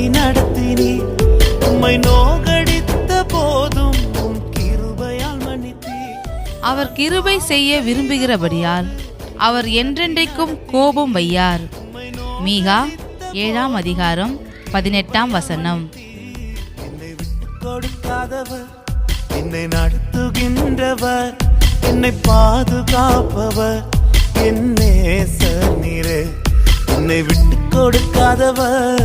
என்னை உணர்த்தி நடத்தினீர் உம்மை நோகடித்த போதும் உம் கிருபையால் மன்னித்தீர் அவர் கிருபை செய்ய விரும்புகிறபடியால் அவர் என்றென்றைக்கும் கோபம் வையார். மீகா ஏழாம் அதிகாரம் பதினெட்டாம் வசனம். என்னை விட்டு கொடுக்காதவர் என்னை நடத்துகின்றவர் என்னை பாதுகாப்பவர் என் நேசர் நீரே. என்னை விட்டு கொடுக்காதவர்